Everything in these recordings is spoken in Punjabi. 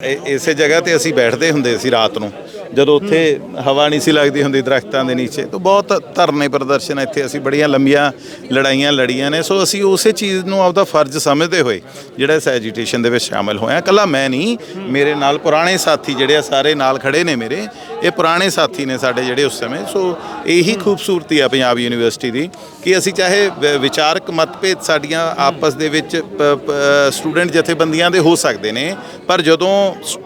ਇਸੇ ਜਗ੍ਹਾ ਤੇ ਅਸੀਂ ਬੈਠਦੇ ਹੁੰਦੇ ਸੀ ਰਾਤ ਨੂੰ। ਜਦੋਂ ਉੱਥੇ ਹਵਾ ਨਹੀਂ ਸੀ ਲੱਗਦੀ ਹੁੰਦੀ ਦਰਖਤਾਂ ਦੇ ਨੀਚੇ, ਤਾਂ ਬਹੁਤ ਧਰਨੇ ਪ੍ਰਦਰਸ਼ਨ ਇੱਥੇ ਅਸੀਂ ਬੜੀਆਂ ਲੰਬੀਆਂ ਲੜਾਈਆਂ ਲੜੀਆਂ ਨੇ। ਸੋ ਅਸੀਂ ਉਸੇ ਚੀਜ਼ ਨੂੰ ਆਪਦਾ ਫਰਜ਼ ਸਮਝਦੇ ਹੋਏ ਜਿਹੜਾ ਇਸ ਐਜੀਟੇਸ਼ਨ ਦੇ ਵਿੱਚ ਸ਼ਾਮਲ ਹੋਇਆ ਕੱਲਾ ਮੈਂ ਨਹੀਂ, ਮੇਰੇ ਨਾਲ ਪੁਰਾਣੇ ਸਾਥੀ ਜਿਹੜੇ ਆ ਸਾਰੇ ਨਾਲ ਖੜੇ ਨੇ ਮੇਰੇ, ਇਹ ਪੁਰਾਣੇ ਸਾਥੀ ਨੇ ਸਾਡੇ ਜਿਹੜੇ ਉਸ ਸਮੇਂ। ਸੋ ਇਹੀ ਖੂਬਸੂਰਤੀ ਆ ਪੰਜਾਬ ਯੂਨੀਵਰਸਿਟੀ ਦੀ ਕਿ ਅਸੀਂ ਚਾਹੇ ਵਿਚਾਰਕ ਮਤਭੇਦ ਸਾਡੀਆਂ ਆਪਸ ਦੇ ਵਿੱਚ ਸਟੂਡੈਂਟ ਜਥੇਬੰਦੀਆਂ ਦੇ ਹੋ ਸਕਦੇ ਨੇ, ਪਰ ਜਦੋਂ ਸ-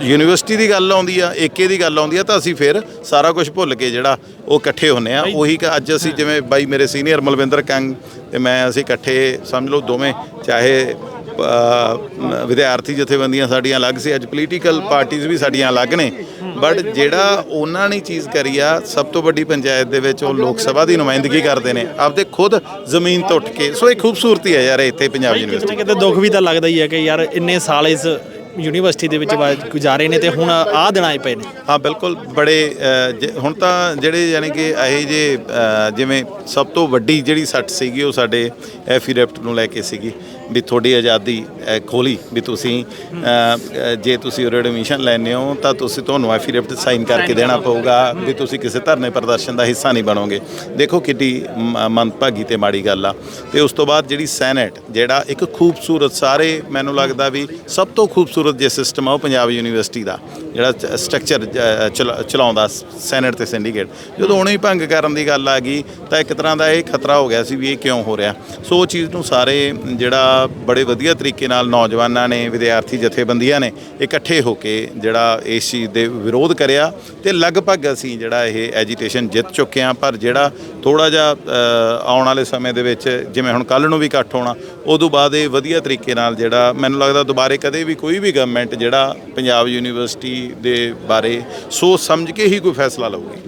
ਯੂਨੀਵਰਸਿਟੀ ਦੀ ਗੱਲ ਆਉਂਦੀ ਆ ਏਕੇ ਦੀ ਗੱਲ ਆਉਂਦੀ ਆ ਤਾਂ ਅਸੀਂ ਫਿਰ ਸਾਰਾ ਕੁਝ ਭੁੱਲ ਕੇ ਜਿਹੜਾ ਉਹ ਇਕੱਠੇ ਹੁੰਨੇ ਆ। ਉਹੀ ਕਿ ਅੱਜ ਅਸੀਂ ਜਿਵੇਂ ਬਾਈ ਮੇਰੇ ਸੀਨੀਅਰ ਮਲਵਿੰਦਰ ਕੰਗ ਤੇ ਮੈਂ ਅਸੀਂ ਇਕੱਠੇ ਸਮਝ ਲਓ ਦੋਵੇਂ ਚਾਹੇ ਵਿਦਿਆਰਥੀ ਜਥੇਬੰਦੀਆਂ ਸਾਡੀਆਂ ਅਲੱਗ ਸੀ ਅੱਜ ਪੋਲੀਟੀਕਲ ਪਾਰਟੀਆਂ ਵੀ ਸਾਡੀਆਂ ਅਲੱਗ ਨੇ। ਬਟ ਜਿਹੜਾ ਉਹਨਾਂ ਨੇ ਚੀਜ਼ ਕਰੀ ਆ ਸਭ ਤੋਂ ਵੱਡੀ ਪੰਚਾਇਤ ਦੇ ਵਿੱਚ ਉਹ ਲੋਕ ਸਭਾ ਦੀ ਨੁਮਾਇੰਦਗੀ ਕਰਦੇ ਨੇ। ਆਪਦੇ ਖੁਦ ਜ਼ਮੀਨ ਤੋਂ ਉੱਠ ਕੇ ਸੋ ਇਹ ਖੂਬਸੂਰਤੀ ਹੈ ਯਾਰ ਇੱਥੇ ਪੰਜਾਬ ਯੂਨੀਵਰਸਿਟੀ ਕਿਤੇ ਦੁੱਖ ਵੀ ਤਾਂ ਲੱਗਦਾ ਹੀ ਹੈ ਕਿ ਯਾਰ ਇੰਨੇ ਸਾਲ ਇਸ ਯੂਨੀਵਰਸਿਟੀ ਦੇ ਵਿੱਚ ਵਾ- ਗੁਜ਼ਾਰੇ ਨੇ ਤੇ ਹੁਣ ਆਹ ਦਿਨ ਆਏ ਪਏ ਨੇ। ਹਾਂ ਬਿਲਕੁਲ ਬੜੇ ਅ, ਜ- ਹੁਣ ਤਾਂ ਜਿਹੜੇ ਯਾਨੀ ਕਿ ਇਹ ਜੇ ਅ, ਜਿਵੇਂ ਸਭ ਤੋਂ ਵੱਡੀ ਜਿਹੜੀ ਸੱਟ ਸੀਗੀ ਉਹ ਸਾਡੇ ਐਫੀਰੈਪਟ ਨੂੰ ਲੈ ਕੇ ਸੀਗੀ ਵੀ ਤੁਹਾਡੀ ਆਜ਼ਾਦੀ ਅ, ਖੋਲੀ ਵੀ ਤੁਸੀਂ ਅ, ਅ, ਜੇ ਤੁਸੀਂ ਉਰੇ ਐਡਮਿਸ਼ਨ ਲੈਣੇ ਹੋ ਤਾਂ ਤੁਸੀਂ ਤੁਹਾਨੂੰ ਐਫੀਰੈਪਟ ਸਾਈਨ ਕਰਕੇ ਦੇਣਾ ਪਊਗਾ ਵੀ ਤੁਸੀਂ ਕਿਸੇ ਧਰਨੇ ਪ੍ਰਦਰਸ਼ਨ ਦਾ ਹਿੱਸਾ ਨਹੀਂ ਬਣੋਗੇ। ਦੇਖੋ ਕਿੱਡੀ ਮ- ਮੰਦਭਾਗੀ ਤੇ ਮਾੜੀ ਗੱਲ ਆ। ਤੇ ਉਸ ਤੋਂ ਬਾਅਦ ਜਿਹੜੀ ਸੈਨੇਟ ਜਿਹੜਾ ਇੱਕ ਖੂਬਸੂਰਤ ਸਾਰੇ ਮੈਨੂੰ ਲੱਗਦਾ ਵੀ ਸਭ ਤੋਂ ਖੂਬਸੂਰਤ ਜੇ ਸਿਸਟਮ ਆ ਉਹ ਪੰਜਾਬ ਯੂਨੀਵਰਸਿਟੀ ਦਾ, ਜਿਹੜਾ ਸਟਰਕਚਰ ਚਲਾਉਂਦਾ ਸੈਨੇਟ ਤੇ ਸਿੰਡੀਕੇਟ ਜਦੋਂ ਉਹਨੂੰ ਹੀ ਭੰਗ ਕਰਨ ਦੀ ਗੱਲ ਆ ਗਈ, ਤਾਂ ਇੱਕ ਤਰ੍ਹਾਂ ਦਾ ਇਹ ਖਤਰਾ ਹੋ ਗਿਆ ਸੀ ਵੀ ਇਹ ਕਿਉਂ ਹੋ ਰਿਹਾ। ਸੋ ਉਹ ਚੀਜ਼ ਨੂੰ ਸਾਰੇ ਜਿਹੜਾ ਬੜੇ ਵਧੀਆ ਤਰੀਕੇ ਨਾਲ ਨੌਜਵਾਨਾਂ ਨੇ, ਵਿਦਿਆਰਥੀ ਜਥੇਬੰਦੀਆਂ ਨੇ ਇਕੱਠੇ ਹੋ ਕੇ ਜਿਹੜਾ ਇਸ ਚੀਜ਼ ਦੇ ਵਿਰੋਧ ਕਰਿਆ ਤੇ ਲਗਭਗ ਅਸੀਂ ਜਿਹੜਾ ਇਹ ਐਜੀਟੇਸ਼ਨ ਜਿੱਤ ਚੁੱਕੇ ਹਾਂ, ਪਰ ਜਿਹੜਾ ਥੋੜਾ ਜਿਹਾ ਆਉਣ ਵਾਲੇ ਸਮੇਂ ਦੇ ਵਿੱਚ ਜਿਵੇਂ ਹੁਣ ਕੱਲ ਨੂੰ ਵੀ ਇਕੱਠ ਹੋਣਾ, ਉਦੋਂ ਬਾਅਦ ਇਹ ਵਧੀਆ ਤਰੀਕੇ ਨਾਲ ਜਿਹੜਾ ਮੈਨੂੰ ਲੱਗਦਾ ਦੁਬਾਰੇ ਕਦੇ ਵੀ ਕੋਈ ਵੀ ਗਵਰਨਮੈਂਟ ਜਿਹੜਾ ਪੰਜਾਬ ਯੂਨੀਵਰਸਿਟੀ ਦੇ ਬਾਰੇ ਸੋਚ ਸਮਝ ਕੇ ਹੀ ਕੋਈ ਫੈਸਲਾ ਲਊਗੀ।